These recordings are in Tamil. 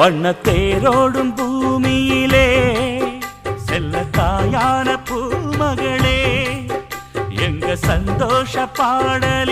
வண்ணத்தேரோடும் பூமியிலே செல்ல தாயான பூமகளே எங்க சந்தோஷ பாடலிலே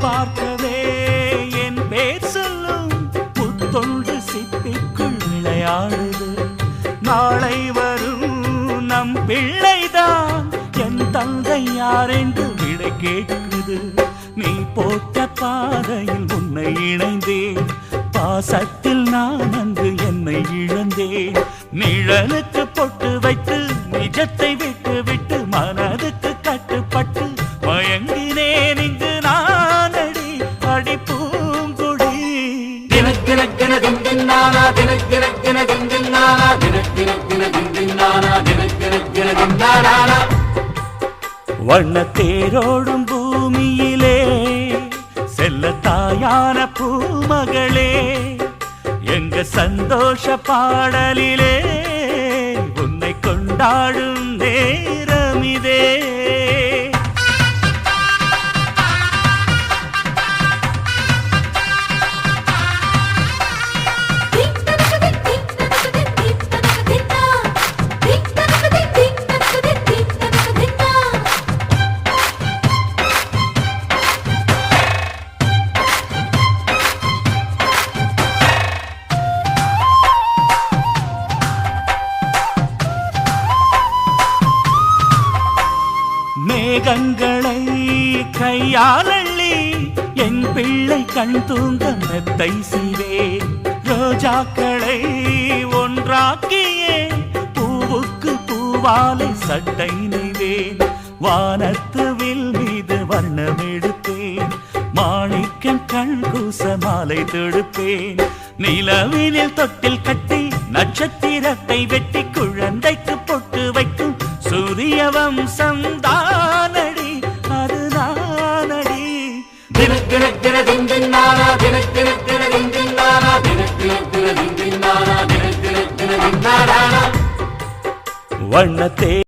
பார்த்ததே என் பேர் சொல்லும் புத்தொன்று சிப்பிக்குள் விளையாடுது. நாளை வரும் நம் பிள்ளைதான் என் தந்தை யார் என்று விடை கேட்குது. நீ போட்ட பாதையில் உன்னை இணைந்தேன். பாசத்தில் நான் அங்கு என்னை இழந்தேன். நிழலுக்கு பொட்டு வைத்து நிஜத்தை விட்டு தின தின் தின்னானா தினக் தினக் தின தின் தின்னானா தினக் தினக் தின தின் தின்னானா தின தின்னானா வண்ணத்தேரோடும் பூமியிலே செல்ல தாயான பூமகளே எங்க சந்தோஷ பாடலிலே உன்னை கொண்டாடு கையாலள்ளி என் பிள்ளை கண் தூங்க மெத்தை செய்வே ரோஜாக்களை ஒன்றாக்கியே பூவுக்கு பூவாலை சட்டை நெய்வேன். வானத்து வில் மீது வர்ணம் எடுப்பேன். மாணிக்கம் கண் கூச மாலை தொடுப்பேன். நிலவினில் தொட்டில் கட்டி நட்சத்திரத்தை வெட்டி குழந்தைக்கு பொட்டு வைக்கும் சூரிய வம்சம் வண்ணத்தே